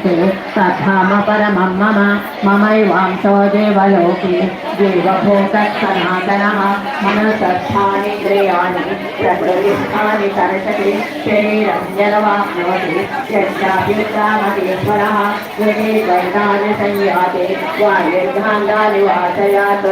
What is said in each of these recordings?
पश्यन्ति तद्धाम परमं मम ममैवांशो देवलोके देवभूतः सनातनः मनसस्थानीन्द्रियाणि प्रकृतिस्थानि वाचयात्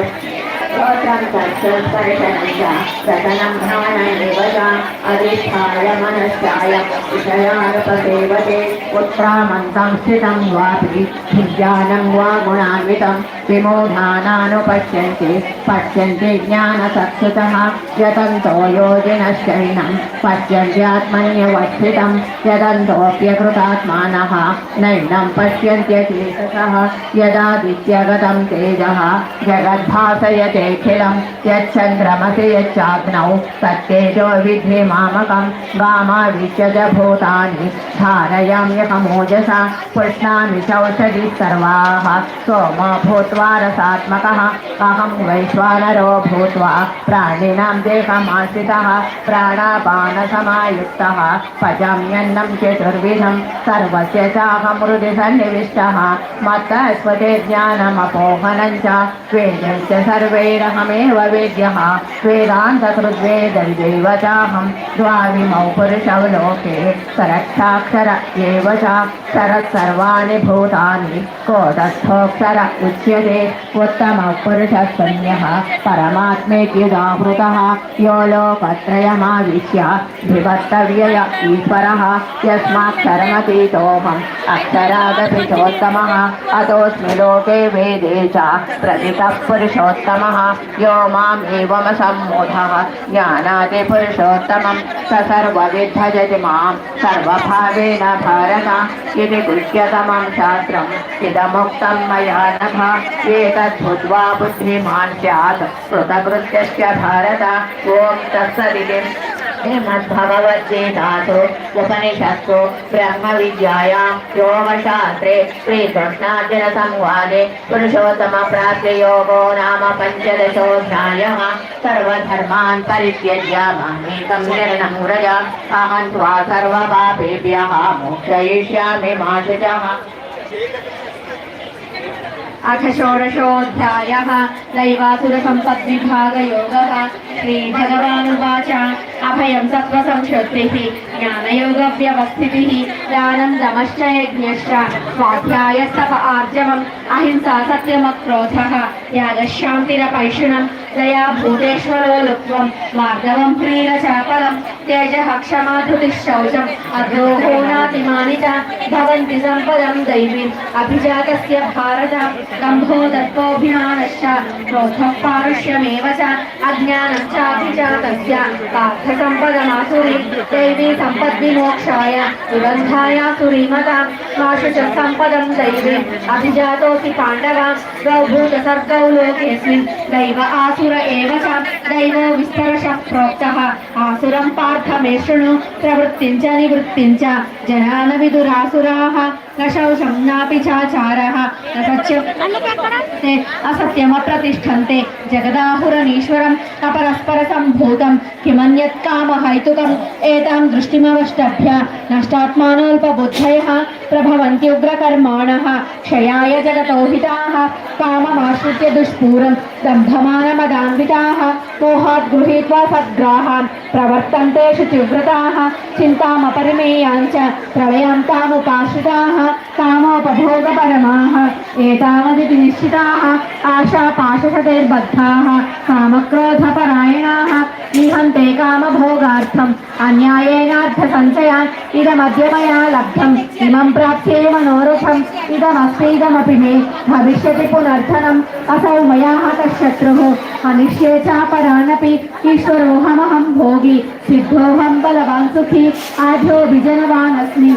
శ్రోతం తత్సత్పరితనంగా సతనం ధ్యాన నివగా అధిష్టాయ మనశ్చాయ విషయారపదేవతే ఉత్క్రామం సంస్థితం వాపి విజ్ఞానం వా గుణాన్వితం गुणान्वितं विमूढानानुपश्यन्ति पश्यन्ति ज्ञानसत्सुतः। यतन्तो योजिनश्चैनं पश्यन्त्यात्मन्यवस्थितं यदन्तोऽप्यकृतात्मानः। नैनं पश्यन्त्यचेतसः यदादित्यगतं तेजः। जगद्भासयतेऽखिलं यच्चन्द्रमसि यच्चाग्नौ। तत्तेजो विद्धि मामकं। गामादिश्य च भूतानि। धारयाम्यहमोजसा। पुष्णामि चौषधिः सर्वाः। सोम भूत्वा रसात्मकः अहं वैश्वानरो भूत्वा प्राणिनां देहमाश्रितः, प्राणापानसमायुक्तः। पचाम्यन्नं चतुर्विधं, सर्वस्य चाहं हृदि सन्निविष्टः मत्तस्वते ज्ञानमपोहनं च वेदैश्च सर्वैरहमेव वेद्यः। वेदान्तकृद्वेदैव चाहं सरक्षाक्षर एव च शरत् सर्वाणि भूतानि। कोटस्थोऽक्षर उच्यते। उत्तमः पुरुषः शून्यः परमात्मेत्युदाहृतः यो लोकत्रयमाविश्य ईश्वरः। अक्षरादपि चोत्तमः अतोऽस्मि लोके वेदे च प्रतितः पुरुषोत्तमः यो मामेवमसम्मूढः ज्ञानादिपुरुषोत्तमं स सर्वविद् भजति माँ सर्वभावेन भारत। इति गुह्यतमं शास्त्रम्। इदमुक्तं मया नघ एतद्भुत्वा बुद्धिमान् स्यात् कृतकृत्यस्य भारत ॐ तत्सदिति श्रीमद्भगवद्गीतासु, उपनिषत्सु, ब्रह्मविद्यायां, योगशास्त्रे, श्रीकृष्णार्जुनसंवादे नाम पञ्चदशोऽध्यायः, सर्वधर्मान् परित्यज्य मामेकं शरणं व्रज अहं त्वा सर्वपापेभ्यः मोक्षयिष्यामि मा शुचः अथ षोडशोऽध्यायः दैवासुरसम्पद्विभागयोगः। श्रीभगवानुवाच। अभयं सत्त्वसंशुद्धिः, ज्ञानयोगव्यवस्थितिः दानं दमश्च यज्ञश्च स्वाध्यायस्तप आर्जवम्, अहिंसा सत्यमक्रोधः यागशान्तिरपैशुनं దయా భూతేశ్వరోలుత్వం మార్గవం ప్రీణ చాపలం తేజ హక్షమాధుతిశౌచం అద్రోహో నాతిమానిత భవంతి సంపదం దైవీం అభిజాతస్య భారత దంభో దత్వోభిమానశ్చ క్రోధం పారుష్యమేవ చ అజ్ఞానం చాభిజాతస్య పార్థ సంపదమాసురి దైవీ సంపద్విమోక్షాయ దురంధాయ సురీమత వాసుచ సంపదం దైవీం అభిజాతోసి పాండవ ద్వౌభూత సర్గౌ దైవ ఆసు आसुर एव च दैवो विस्तरशः प्रोक्तः आसुरं पार्थ मे शृणु प्रवृत्तिं च निवृत्तिं च। जना न विदुरासुराः न शौचं नापि चाचारः न सत्यं असत्यमप्रतिष्ठन्ते जगदाहुरनीश्वरम् अपरस्परसम्भूतं किमन्यत् कामहैतुकम् एतां दृष्टिमवष्टभ्य नष्टात्मानोऽल्पबुद्धयः प्रभवन्त्युग्रकर्माणः क्षयाय जगतो हिताः काममाश्रित्य दुष्पूरं, दम्भमानमदान्विताः। मोहात् गृहीत्वा सद्ग्राहान् प्रवर्तन्ते शुचिव्रताः चिन्तामपरिमेयाञ्च प्रलयन्तामुपाश्रिताः कामोपभोगपरमाः एतावदिति निश्चिताः आशापाशशतैर्बद्धाः कामक्रोधपरायणाः, निहन्ते कामभोगार्थम्, अन्यायेनार्थसञ्चयान् इदमद्य मया लब्धम्, इमं प्राप्स्ये मनोरथम् इदमस्तीदमपि मे, भविष्यति पुनर्धनम् असौ मया हतः अनिष्ये चापरानपि ईश्वरोऽहमहं भोगी सिद्धोऽहं बलवान् सुखी आढ्योऽभिजनवान् अस्मि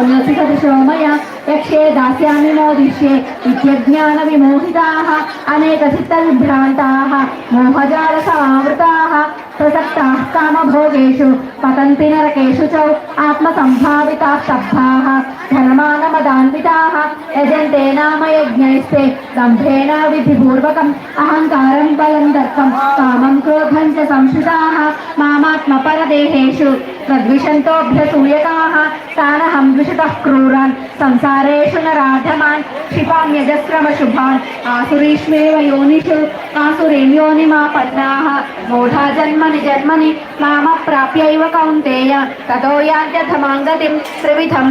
उन्नतिसदृशो मया यक्षे दास्यामि मोदिष्ये इत्यज्ञानविमोहिताः अनेकचित्तविभ्रान्ताः मोहजालसमावृताः प्रसक्ताः कामभोगेषु पतन्ति नरकेषु च आत्मसम्भाविताः स्तब्धाः धनमानमदान्विताः यजन्ते नाम यज्ञैस्ते दम्भेन विधिपूर्वकम्, अहङ्कारं बलं दर्पं कामं क्रोधं च संश्रिताः मामात्मपरदेहेषु तद्विषन्तोऽभ्यसूयकाः तानहं द्विषतः क्रूरान्, संसारेषु न राधमान् क्षिपाम्यजस्रमशुभान् आसुरीष्वेव योनिषु, आसुरीं योनिमापन्नाः मूढा जन्मनि जन्मनि, मामप्राप्यैव कौन्तेय, ततो यान्त्यधमाङ्गतिं त्रिविधं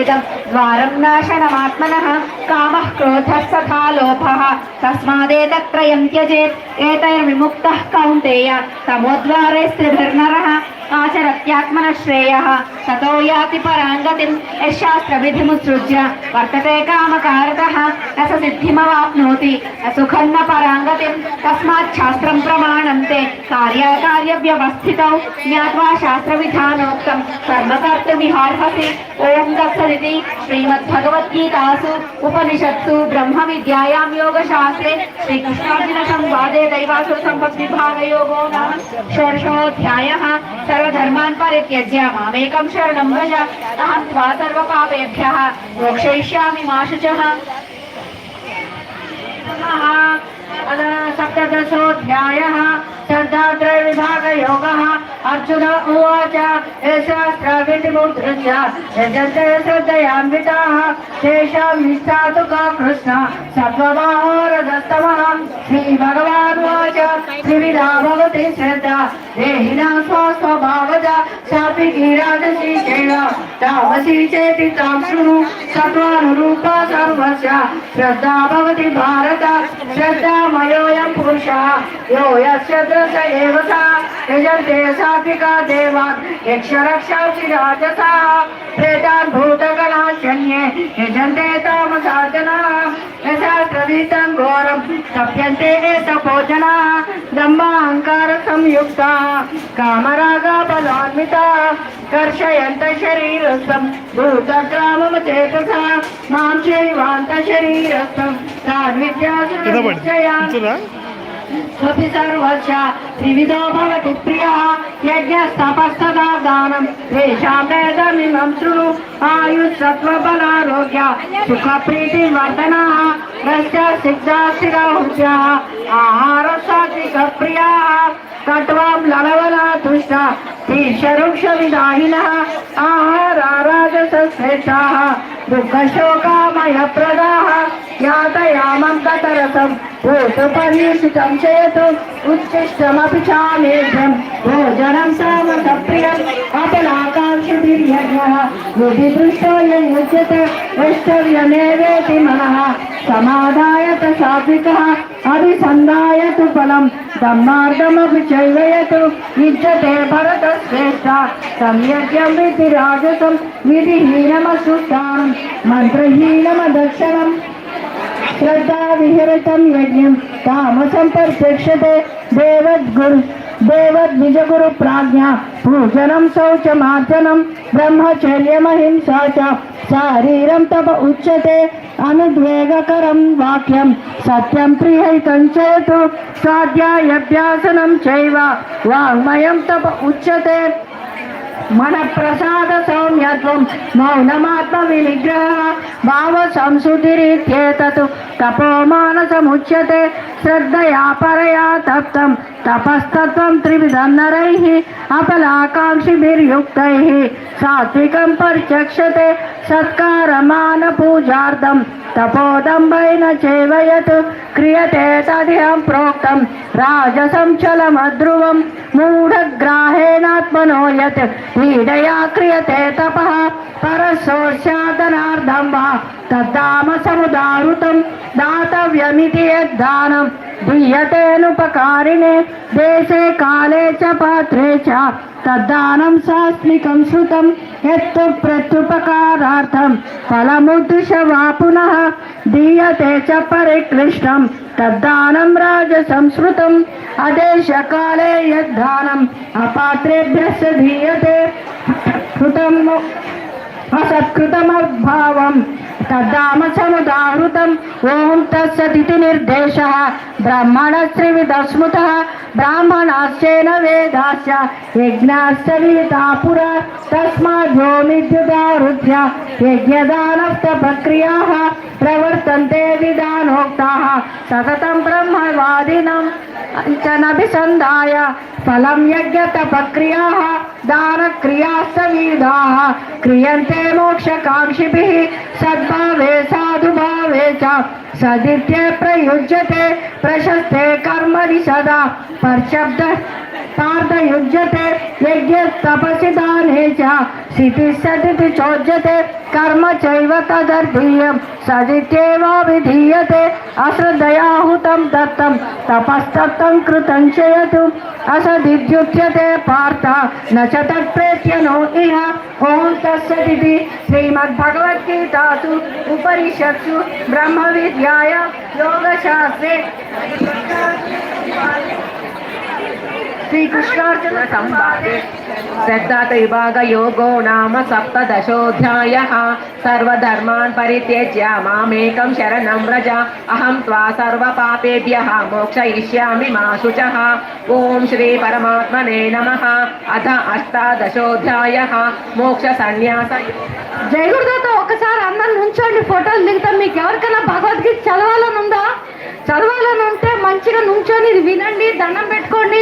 नरकस्येदं द्वारं नाशनमात्मनः। कामः क्रोधः सथा लोभः। तस्मादेतत्त्रयं त्यजेत्। एतैर्विमुक्तः कौन्तेय। तमोद्वारे स्त्रिभिर्नरः। आचरत्यात्मनः श्रेयः ततो याति पराङ्गतिं यशास्त्रविधिमुत्सृज्य वर्तते कामकारतः, न स सिद्धिमवाप्नोति। न सुखं न पराङ्गतिं तस्मात् शास्त्रं प्रमाणन्ते। कार्यकार्यव्यवस्थितौ ज्ञात्वा शास्त्रविधानोक्तं कर्म कर्तुमिहार्हसि ॐ तत्सदिति श्रीमद्भगवद्गीतासु उपनिषत्सु ब्रह्मविद्यायां योगशास्त्रे श्रीकृष्णार्जुनसंवादे दैवासुर सम्पद्विभागयोगो नाम। षोडशोऽध्यायः। सर्वधर्मान् परित्यज्य मामेकं शरणं भज। अहं त्वा सर्वपापेभ्यः। मोक्षयिष्यामि मा शुचः सप्तदशोऽध्यायः। श्रद्धात्रयविभागयोगः। अर्जुन उवाच शास्त्रविधिमुद्रस्य यजन्ते श्रद्धयान्विताः। तेषां निष्ठा तु त्रिविधा भवति श्रद्धा। देहिना स्वस्वभावजा सापि गिराजसी चैव तामसी चेति तां शृणु सत्त्वानुरूपा सर्वस्य। श्रद्धा भवति भारत, श्रद्धामयोऽयं पुरुषः। यो यस्य द्रस एव सा यजन्ते सात्विका देवान् यक्षरक्षांसि राजसाः प्रेतान् भूतगणाः शन्ये यजन्ते तामसा जनाः यशास्त्रवीतं घोरं तप्यन्ते तपोजनाः दम्बाहङ्कारसंयुक्ताः कामरागबलान्विताः कर्षयन्त शरीरस्थं भूतग्राममचेतसा मां चैवान्तशरीरस्थं तान् किती पड विद्यासुरनिश्चयान् तुला स्वपि सर्वस्य त्रिविधो भवति प्रियः यज्ञस्तपस्तदा दानं तेषां वेदमिमं शृणु आयुस्सत्त्वबलारोग्य सुखप्रीतिवर्धनाः रस्य सिद्धास्थिरहुष्यः आहारसात्विकप्रियाः कट्वां ललवला तुष्टा तीर्षरुक्षविदाहिनः आहाराराजसश्रेष्ठाः दुःखशोकामयप्रदाः यातयामं गतरसं भूतपर्युषितं चेतु उच्छिष्टमपि चामेघ्यं भोजनं तामसप्रियम् अपलाकाङ्क्षिभिर्यज्ञः यदि दृष्टो युज्यते द्रष्टव्यमेवेति मनः। समादाय च सात्विकः अभिसन्धाय तु फलं धर्मार्थमपि चैव यत् युज्यते भरतश्रेष्ठ। सम्यज्ञं विधि राजसं विधिहीनमसुष्ठानं मन्त्रहीनमदर्शनम्। श्रद्धा विहरतं यज्ञं तामसं परिप्रेक्ष्यते देवद्गुरु प्राज्ञा पूजनं शौचमार्जनं ब्रह्मचर्यमहिंसा च। शारीरं तप उच्यते अनुद्वेगकरं वाक्यं। सत्यं प्रियैकं चेतु स्वाध्यायाभ्यासनं चैव। तप उच्यते మన ప్రసాద సౌమ్యత్వం మౌనమాత్మ వినిగ్రహ భావ సంసుతిరిత్యేతతు తపో మానసముచ్యతే శ్రద్ధయా పరయా తప్తం తపస్తత్వం త్రివిధం నరై అపలాకాంక్షిభిర్యుక్తై సాత్వికం పరిచక్షతే సత్కారమాన పూజార్థం తపోదంబైన చేవయత్ క్రియతే తదిహం ప్రోక్తం రాజసంచలమధ్రువం మూఢగ్రాహేణాత్మనోయత్ पीडया क्रियते तपः परसोर्षादनार्धं वा तद्दामसमुदाहृतं दातव्यमिति यद्दानं दीयतेऽनुपकारिणे देशे काले च पात्रे च। तद्दानं सास्मिकं श्रुतं यत्तु प्रत्युपकारार्थं। फलमुद्दिश वा पुनः दीयते च परिक्लिष्टं। तद्दानं राजसंस्कृतम् अदेशकाले यद्दानम् अपात्रेभ्यश्च दीयते कृतम् असत्कृतमद्भावं तद्दामसमुदाहृतम् ॐ तत्सदिति निर्देशः ब्राह्मणस्त्रिविधस्मृतः ब्राह्मणाश्चेन वेदाश्च यज्ञाश्च पुरा। प्रवर्तन्ते विधानोक्ताः। सततं ब्रह्मवादिनं च फलं यज्ञतपक्रियाः दानक्रियाश्च क्रियन्ते मोक्षकाङ्क्षिभिः, सद्भावे साधुभावे च सदित्ये प्रयुज्यते, प्रशस्ते कर्मणि सदा। परशब्द पार्थयुज्यते यज्ञ तपसि दाने सिति सदिति चोज्यते, कर्म चैव तदर्भीयं सदित्येवाभिधीयते अश्रद्धयाहुतं दत्तं तपस्तप्तं कृतं चयतु असदित्युच्यते पार्थ, न च तत्प्रेत्य नो इह। ॐ श्रीमद्भगवद्गीतासु ब्रह्मविद्याय योगशास्त्रे। श्रीकृष्णार्जुन संवादे श्रद्धातविभागयोगो नाम सप्तदशोऽध्यायः सर्वधर्मान् परित्यज्य मामेकं शरणं व्रज अहं त्वा सर्वपापेभ्यः मोक्षयिष्यामि मा शुचः ॐ श्रीपरमात्मने नमः अथ अष्टादशोऽध्यायः मोक्षसन्न्यास జై గురుదాత ఒకసారి అందరు నుంచోండి ఫోటోలు దిగుతాం మీకు ఎవరికైనా భగవద్గీత చదవాలని ఉందా చదవాలని ఉంటే మంచిగా నుంచొని ఇది వినండి దండం పెట్టుకోండి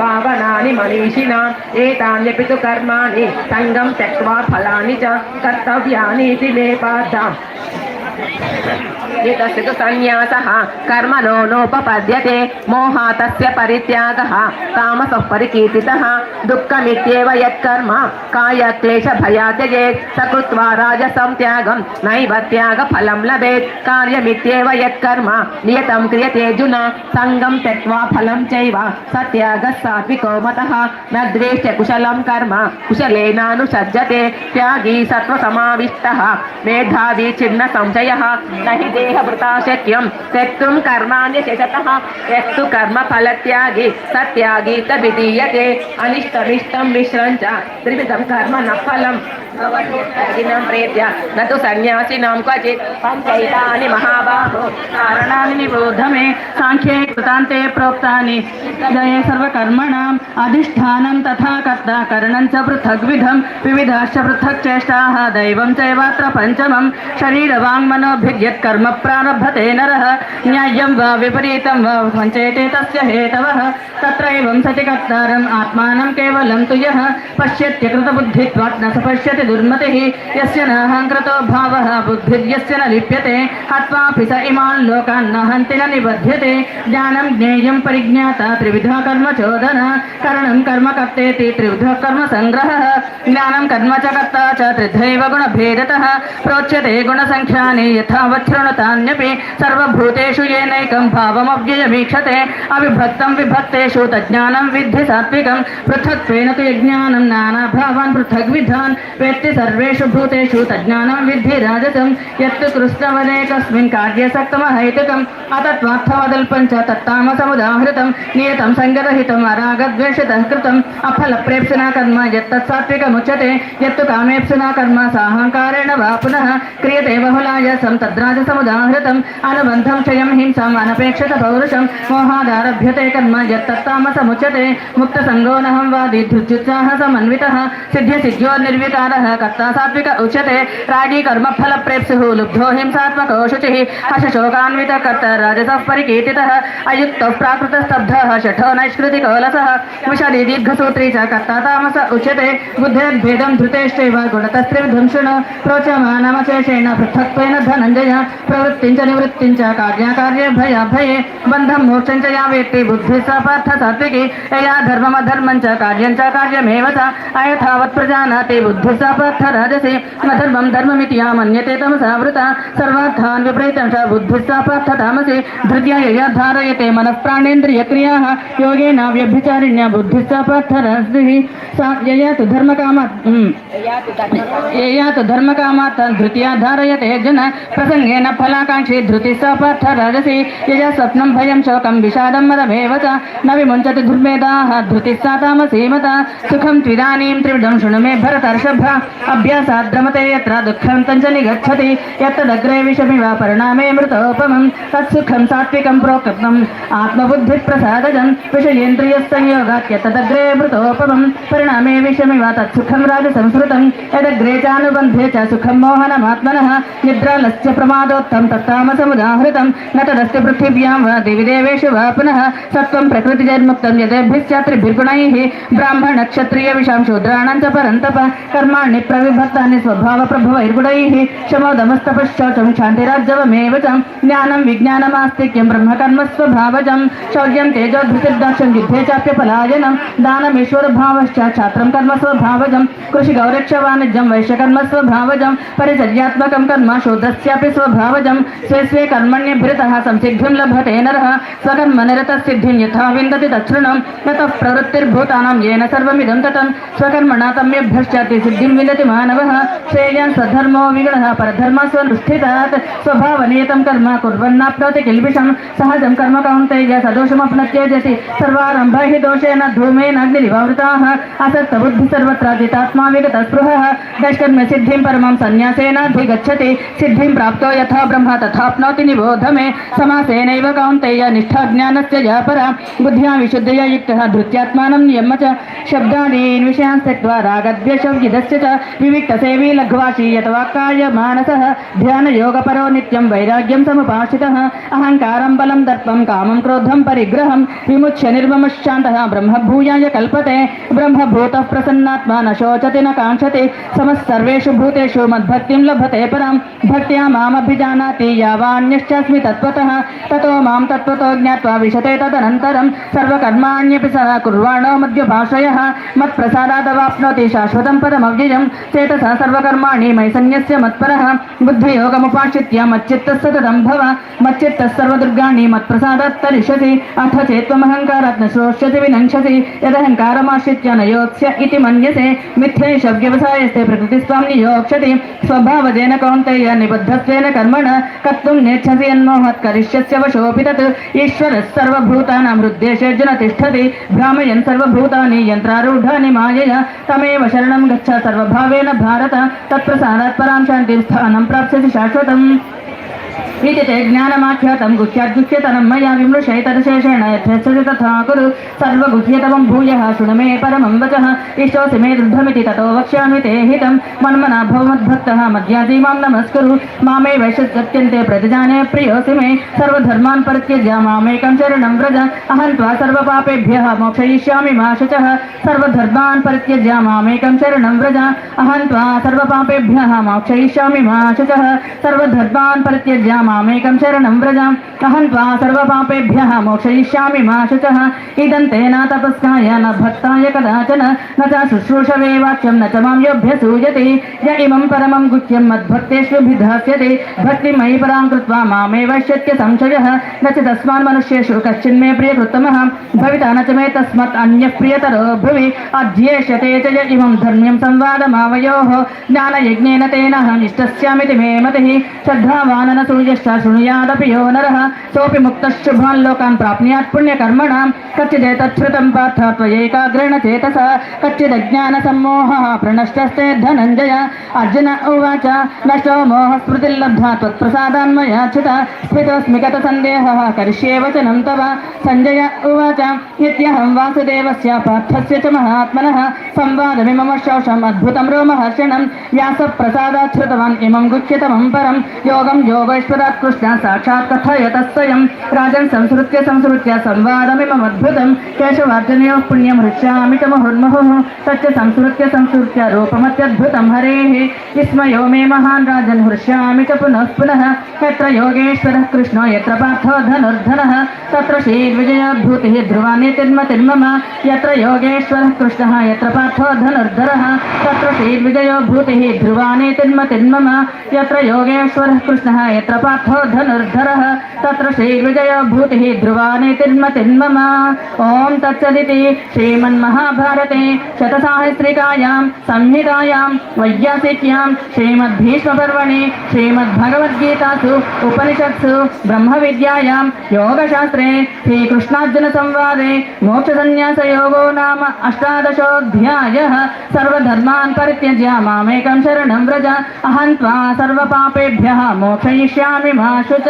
పావనాని మనీషిణ ఏతాన్యపి కర్మాణి సంగం త్యక్వా ఫలాని చ కర్తవ్యాని ఇతి మే పార్థ एतस्य तु सन्न्यासः कर्मणो नोपपद्यते, मोहातस्य परित्यागः, तामसः परिकीर्तितः, दुःखमित्येव यत्कर्म कायक्लेशभया त्यजेत् स कृत्वा राजसं त्यागं, नैव त्यागफलं लभेत्, कार्यमित्येव यत्कर्म, नियतं क्रियते अर्जुन सङ्गं त्यक्त्वा फलं चैव स त्यागः सात्विको मतः, न द्वेष्य कुशलं कर्म, कुशलेनानुसज्जते, त्यागी सत्त्वसमाविष्टः संशयः न हि देहभृता शक्यं, त्यक्तुं कर्माण्यशतः यस्तु कर्मफलत्यागी सत्यागी तद्वितीयते अनिष्टमिष्टं मिश्रं च त्रिविधं कर्म न फलम्। अवधिनं प्रेत्य न सन्न्यासिनां क्वचित् पञ्चैतानि महाबाहो कारणानि निबोध मे साङ्ख्ये कृतान्ते प्रोक्तानि दये सर्वकर्मणाम् अधिष्ठानं तथा कर्ता करणं च पृथग्विधं विविधाश्च पृथक् चेष्टाः दैवं चैवात्र पञ्चमं शरीरवाङ्मनोभिर्यत् कर्म प्रारभते नरः न्याय्यं वा विपरीतं वा पञ्चेते तस्य हेतवः तत्रैवं सति कर्तारम् आत्मानं न स दुर्मतिः। यस्य भावः, बुद्धिर्यस्य न लिप्यते। हत्वापि स इमान् लोकान् न हन्ति, न निबध्यते। ज्ञानं ज्ञेयं परिज्ञाता त्रिविधा कर्म चोदन। करणं कर्म कर्तेति त्रिविधः कर्म सङ्ग्रहः ज्ञानं कर्म च कर्ता च त्रिधैव गुणभेदतः। प्रोच्यते गुणसङ्ख्यानि यथावत् शृणुतान्यपि। सर्वभूतेषु येनैकं भावमव्ययमीक्षते। अविभक्तं विभक्तेषु तज्ज्ञानं विद्धि सात्विकं। पृथक्त्वेन तु यज्ञानं नानाभावान् पृथग्विधान्। वेत्ति सर्वेषु भूतेषु तज्ज्ञानं विद्धि राजसं यत्तु कृष्णवदेकस्मिन् कार्यसक्तमहैतुकम् अतत्त्वार्थवदल्पं च तत्तामसमुदाहृतं नियतं सङ्गरहितम् अरागद्वेषितः कृतम् अफलप्रेप्सुना कर्म यत्तत्सात्विकमुच्यते यत्तु कामेप्सुना कर्म साहङ्कारेण वा पुनः क्रियते बहुलायसं तद्राजसमुदाहृतम् अनुबन्धं क्षयं हिंसाम् अनपेक्षित पौरुषं मोहादारभ्यते कर्म यत्तत्तामसमुच्यते मुक्तसङ्गोऽनहं वादी धृत्युत्साह समन्वितः सिद्ध्य सिद्ध्यो निर्विकारः कर्ता सात्विक उच्यते। रागी कर्मफलप्रेप्सुः लुब्धो हिंसात्मको शुचिः। हर्षशोकान्वित कर्ता राजसः परिकीर्तितः। अयुक्तः प्राकृतस्तब्धः शठो नैष्कृतिकोलसः। विषदि दीर्घसूत्री च कर्ता तामस उच्यते। बुद्धेर्भेदं धृतेश्चैव गुणतस्त्रिविधं शृणु प्रोच्यमानमशेषेण पृथक्त्वेन धनञ्जय। प्रवृत्तिं च निवृत्तिं च कार्याकार्ये भयाभये बन्धं मोक्षं च या वेत्ति बुद्धिः सा पार्थ सात्विकी। यया धर्ममधर्मं च कार्यं च कार्यमेव च। अयथावत् प्रजानाति बुद्धिः सा पार्थ राजसे न धर्मं धर्ममिति या मन्यते तमसा वृता। सर्वार्थान् विपरीतं च बुद्धिः सा पार्थ तामसे धृत्या यया धारयते मनः प्राणेन्द्रियक्रियाः योगेन व्यभिचारिण्या बुद्धिः सा यया तु धर्मकामात् यया तु धर्मकामात् धृत्या धारयते जन। प्रसङ्गेन फलाकाङ्क्षी धृतिः सा पार्थ राजसी यया स्वप्नं भयं शोकं विषादं मदमेव च। न विमुञ्चति दुर्मेधाः धृतिः सा तामसीमता सुखं त्विदानीं त्रिविधं शृणु मे भरतर्षभ। अभ्यासात् रमते यत्र दुःखं तञ्च निगच्छति यत्तदग्रे विषमिव परिणामे मृतोपमं, तत्सुखं सात्विकं प्रोक्तम्। आत्मबुद्धिप्रसादजं विषयेन्द्रियसंयोगात् यत्तदग्रे मृतोपमं, परिणामे विषमिव तत्सुखं राजसंस्कृतं यदग्रे चानुबन्धे च सुखं मोहनमात्मनः, निद्रालस्य प्रमादोत्थं तत्तामसमुदाहृतं न तदस्ति पृथिव्यां वा देवि देवेषु वा पुनः, सत्त्वं प्रकृतिजन्मुक्तं यदेभिश्चात्रिभिर्गुणैः ब्राह्मणक्षत्रियविषां शूद्राणां च परन्तप कर्माणि प्रविभक्तानि स्वभावप्रभवैर्गुणैः शमोदमस्तपश्चौचं क्षान्तिराज्यवमेव च ज्ञानं विज्ञानमास्तिक्यं ब्रह्मकर्म स्वभावजं। शौर्यं तेजोधृतिर्दाक्षं युद्धे चाप्यपलायनं दानमीश्वरभावश्च छात्रं कर्म स्वभावजं। कृषिगौरक्षवाणिज्यं वैश्यकर्म स्वभावजं। परिचर्यात्मकं कर्म शूद्रस्यापि स्वभावजं। स्वे स्वे कर्मण्यभिरतः संसिद्धिं लभते नरः। स्वकर्मनिरतसिद्धिं यथा विन्दति तच्छृणं। ततः प्रवृत्तिर्भूतानां येन सर्वमिदं ततं स्वकर्मणा तम्यभ्यश्चाति सिद्धिं विन्दति मानवः, श्रेयान् स्वधर्मो विगणः परधर्मस्वनुष्ठितात् स्वभावनियतं कर्म कुर्वन्नाप्नोति किल्बिषं सहजं कर्म कौन्तेय सदोषमप्नत्यजति, सर्वारम्भ हि दोषेण धूमेनाग्निरिवावृताः असक्तबुद्धिः सर्वत्र जितात्मा विगतस्पृहः दैष्कर्म्य सिद्धिं परमं सन्न्यासेनाधिगच्छति सिद्धिं प्राप्तो यथा ब्रह्म तथाप्नोति निबोध मे समासेनैव कौन्तेय निष्ठा ज्ञानस्य या परा बुद्ध्या विशुद्धया युक्तः धृत्यात्मानं नियम्य च, शब्दादीन् विषयान् त्यक्त्वा रागद्वेषविदस्य च विविक्तसेवी लघ्वाशी यतवाक्काय मानसः। ध्यानयोगपरो नित्यं वैराग्यं समुपाश्रितः अहङ्कारं बलं दर्पं कामं क्रोधं परिग्रहं। विमुच्य निर्ममश्शान्तः ब्रह्मभूयाय कल्पते। ब्रह्मभूतः प्रसन्नात्मा न शोचति न काङ्क्षति। समः भूतेषु मद्भक्तिं लभते परां। भक्त्या मामभिजानाति यावान्यश्चास्मि तत्त्वतः। ततो माँ तत्त्वतो ज्ञात्वा विशते तदनन्तरं। सर्वकर्माण्यपि सः कुर्वाणो मध्यभाषयः मत्प्रसादादवाप्नोति शाश्वतं पदमव्ययं నిత్యం చేతస సర్వకర్మాణి మై సన్యస్య మత్పర బుద్ధియోగముపాశ్రిత్య మచ్చిత్త సతతం భవ మచ్చిత్త సర్వదుర్గాణి మత్ప్రసాదాత్ తరిషసి అథ చేత్వమహంకారాత్ శ్రోష్యసి వినంక్షసి యదహంకారమాశ్రిత్య నయోత్స్య ఇది మన్యసే మిథ్యేష వ్యవసాయస్తే ప్రకృతిస్వాం నియోక్షతి స్వభావజేన కౌంతేయ నిబద్ధత్వేన కర్మణ కర్తుం నేర్ఛసి యన్మోహత్ కరిష్యస్య వశోపి తత్ ఈశ్వరः సర్వభూతానాం హృద్దేశేర్జున తిష్టతి భ్రామయన్ సర్వభూతాని యంత్రారూఢాని మాయయ తమేవ శరణం గచ్చ సర్వ सर्वभावेन भारत तत्प्रसादात् परां शान्तिं स्थानं प्राप्स्यति शाश्वतम्। इति ते ज्ञानमाख्यातं गुह्याद्गुह्यतनं तदशेषेण तथा कुरु। सर्वगुह्यतमं भूयः शृणु मे परमं वचः। इष्टोऽसि मे दृढमिति ततो वक्ष्यामि ते हितं। मन्मना भव मद्भक्तः मद्याजी माँ नमस्कुरु। मामे वैशत्यन्ते प्रतिजाने प्रियोऽसि मे। सर्वधर्मान् परित्यज्य मामेकं शरणं व्रज। अहं त्वा सर्वपापेभ्यः मोक्षयिष्यामि मा सर्वधर्मान् परित्यज्य मामेकं शरणं व्रज। अहं त्वा सर्वपापेभ्यः मोक्षयिष्यामि मा शुचः। सर्वधर्मान् परित्यज्य मामेकं शरणं व्रज। अहं त्वा सर्वपापेभ्यः मोक्षयिष्यामि इदं तेन तपस्काय न भक्ताय कदाचन। न च शुश्रूषवे वाक्यं न च माँ योऽभ्यसूयते य इमं परमं गुह्यं मद्भक्तेष्वभिधास्यते भक्तिमयि परां कृत्वा मामेव शक्य संशयः। न च तस्मान् मनुष्येषु कश्चिन्मे प्रियकृत्तमः। भविता न च मे तस्मात् प्रियतरो भुवि। अध्येष्यते च य इमं धर्म्यं संवादमावयोः। ज्ञानयज्ञेन तेनाहमिष्टस्यामिति मे मतिः। श्रद्धावाननसूयश्च शृणुयादपि यो नरः, सोऽपि मुक्तः शुभान् लोकान् प्राप्नुयात् पार्थ त्वयैकाग्रेण प्रणष्टस्ते धनञ्जय। अर्जुन उवाच, नष्टो मोहस्मृतिर्लब्धा त्वत्प्रसादान्मयाच्युत स्मितोऽस्मि गतसन्देहः करिष्ये वचनं तव। सञ्जय उवाच नित्यहं वासुदेवस्य पार्थस्य च महात्मनः, संवादमिमम शौषम् अद्भुतं रोमहर्षणं व्यासप्रसादात् श्रुतवान् इमं गुह्यतमं परं योगं योगैश्वर साक्षात् कृष्ण साक्षात् कथयतः स्वयं राजन् संसृत्य संसृत्य संवादमिममद्भुतं केशवार्जनयोः पुण्यं हृष्यामि च मुहुर्मुहुः। तच्च संसृत्य संसृत्य रूपमत्यद्भुतं हरेः। विस्मयो मे महान् राजन् हृष्यामि च पुनः पुनः। यत्र योगेश्वरः कृष्णो, यत्र पार्थो धनुर्धनः। तत्र श्रीर्विजयभूतिः ध्रुवानितिर्मतिर्मम। यत्र योगेश्वरः कृष्णः, यत्र पार्थो धनुर्धरः। तत्र भूतिः ध्रुवानितिर्मतिर्मम। यत्र योगेश्वरः कृष्णः, यत्र धनुर्धरः, तत्र श्रीर्विजयो भूतिः ध्रुवानितिर्मतिर्मम ॐ तत्सदिति श्रीमन्महाभारते शतसाहस्रिकायां संहितायां, वैयासिक्यां, श्रीमद्भीष्मपर्वणि, श्रीमद्भगवद्गीतासु, उपनिषत्सु, ब्रह्मविद्यायां, योगशास्त्रे, श्रीकृष्णार्जुनसंवादे, मोक्षसन्न्यासयोगो नाम अष्टादशोऽध्यायः। सर्वधर्मान् परित्यज्य मामेकं शरणं व्रज। अहं त्वा सर्वपापेभ्यः मोक्षयिष्यामि। పిభాషుత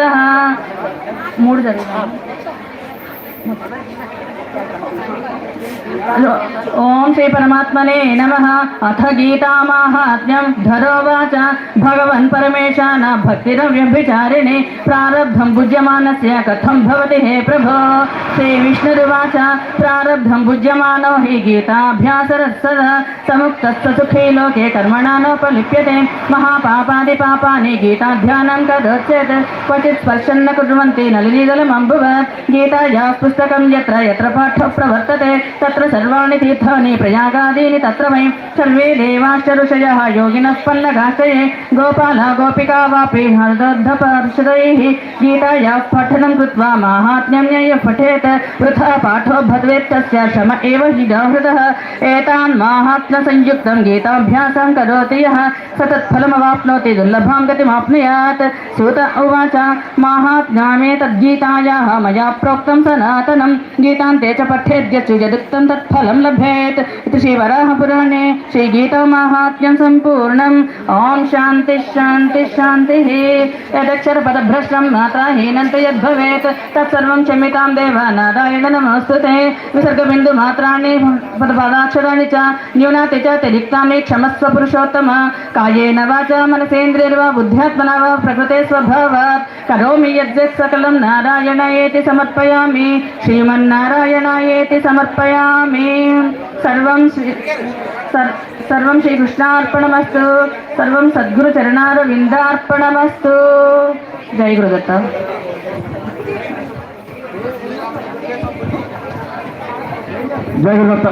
మూడు జరిగింది ओम श्री परमात्मने नमः। अथ गीतामाहात्म्यं धरोवाच। भगवन् परमेशान भक्तिरव्यभिचारिणे प्रारब्धं भुज्यमानस्य कथं भवति हे प्रभो? श्री विष्णुवाच प्रारब्धं भुज्यमानो हि गीताभ्यासरत्सद समुक्तस्वसुखी लोके कर्मणा नोपलिप्यते। महापापादिपापानि गीताध्यानं करोत्येत्। क्वचित् स्पर्शं न कुर्वन्ति नलिनीजलमम्बुवत् गीतायाः पुस्तकं यत्र यत्र पाठः प्रवर्तते तत्र सर्वाणि तीर्थानि प्रयागादीनि तत्र वयं सर्वे देवाश्च ऋषयः योगिनः पल्लगाश्चये गोपाला गोपिका वापि हरदर्धपार्षदैः गीतायाः पठनं कृत्वा माहात्म्यं यय पठेत् वृथा पाठो भवेत्तस्य शम एव हि जाहृतः एतान् माहात्म्यसंयुक्तं गीताभ्यासं करोति यः। स तत्फलमवाप्नोति दुर्लभां गतिमाप्नुयात्। श्रुत उवाच माहात्म्यामेतद्गीतायाः मया प्रोक्तं सनातनं। गीतान्ते च पठेद्यच्युजदुक्तं तत्फलं लभेत् इति श्रीवराहपुराणे श्रीगीतामाहात्म्यं सम्पूर्णम् ॐ शान्तिः शान्तिः शान्तिः यदक्षरपदभ्रष्टं मात्राहीनं तु यद्भवेत् तत्सर्वं क्षम्यतां देव नारायण नमोऽस्तु ते विसर्गबिन्दुमात्राणि पदपदाक्षराणि च न्यूनाति च तिरिक्तानि क्षमस्व पुरुषोत्तम कायेन वाचा मनसेन्द्रियर्वा बुद्ध्यात्मना वा प्रकृते स्वभावात् करोमि यद्यत् सकलं नारायणयेति समर्पयामि श्रीमन्नारायणायेति समर्पयामि मे सर्वं सर्वं श्रीकृष्णार्पणमस्तु सर्वं सद्गुरुचरणारविन्दार्पणमस्तु जय गुरुदत्त जय गुरुदत्त